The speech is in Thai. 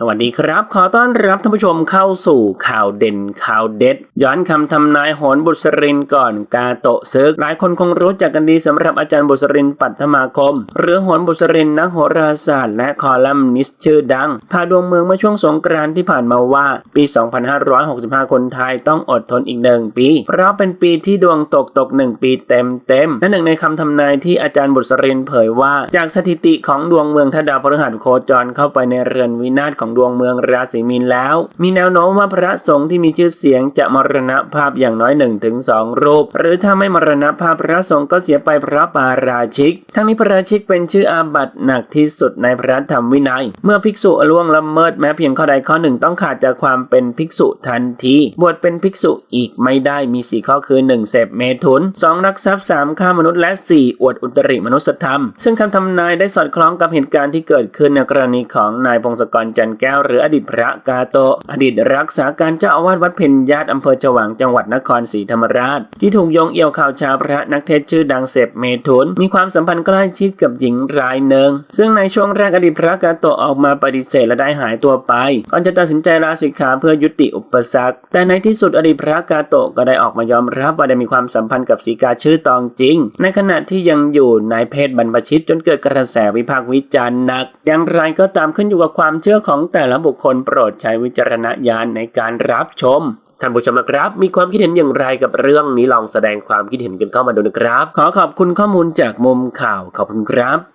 สวัสดีครับ ขอต้อนรับท่านผู้ชมเข้าสู่ข่าวเด่นข่าวเด็ด ย้อนคำทำนายโหนบุษรินก่อนกาโตะซึก หลายคนคงรู้จักกันดีสำหรับอาจารย์บุษรินปัทมาคม หรือโหนบุษรินนักโหราศาสตร์และคอลัมนิสต์ชื่อดัง พาดวงเมืองเมื่อช่วงสงกรานต์ที่ผ่านมาว่า ปี 2565 คนไทยต้องอดทนอีกหนึ่งปี เพราะเป็นปีที่ดวงตกตกหนึ่งปีเต็มเต็มและหนึ่งในคำทำนายที่อาจารย์บุษรินเผยว่า จากสถิติของดวงเมืองถ้าดาวพฤหัสโคจรเข้าไปในเรือนวินาศของดวงเมืองราศีมีนแล้ว มีแนวโน้มว่าพระสงฆ์ที่มีชื่อเสียงจะมรณภาพอย่างน้อย1นถึงสรูป หรือถ้าไม่มรณภาพพระสงฆ์ก็เสียไปพระปาราชิก ทั้งนี้พระราชิกเป็นชื่ออาบัติหนักที่สุดในพระธรรมวินัย เมื่อภิกษุล่วงละเมิดแม้เพียงข้อใดข้อหนึ่งต้องขาดจากความเป็นภิกษุทันทีบวชเป็นภิกษุอีกไม่ได้มีสี่ข้อคือ 1. เสพเมถุน 2. รักทรัพย์ 3. ฆ่ามนุษย์และ 4. อวดอุตริมนุสธรรม ซึ่งคำทำนายได้สอดคล้องกับเหตุการณ์ที่เกิดขึ้นในกรณีของนายพงศกรจันแก้วหรืออดีตพระกาโตอดีตรักษาการเจ้าอาวาสวัดเพ็ญญาติอำเภอฉวางจังหวัดนครศรีธรรมราช ที่ถูกยงเอี่ยวข่าวชาวพระนักเทศชื่อดังเสพเมถุน มีความสัมพันธ์ใกล้ชิดกับหญิงรายหนึ่ง ซึ่งในช่วงแรกอดีตพระกาโตออกมาปฏิเสธและได้หายตัวไปก่อนจะตัดสินใจลาสิกขาเพื่อยุติอุปสรรค แต่ในที่สุดอดีตพระกาโตก็ได้ออกมายอมรับว่าได้มีความสัมพันธ์กับสีกาชื่อตองจริง ในขณะที่ยังอยู่ในเพศบรรพชิตจนเกิดกระแสวิพากษ์วิจารณ์หนัก อย่างไรก็ตามขึ้นอยู่กับความเชื่อของแต่ละบุคคลโปรดใช้วิจารณญาณในการรับชมท่านผู้ชมนะครับ มีความคิดเห็นอย่างไรกับเรื่องนี้ลองแสดงความคิดเห็นกันเข้ามาดูนะครับ ขอขอบคุณข้อมูลจากมุมข่าวขอบคุณครับ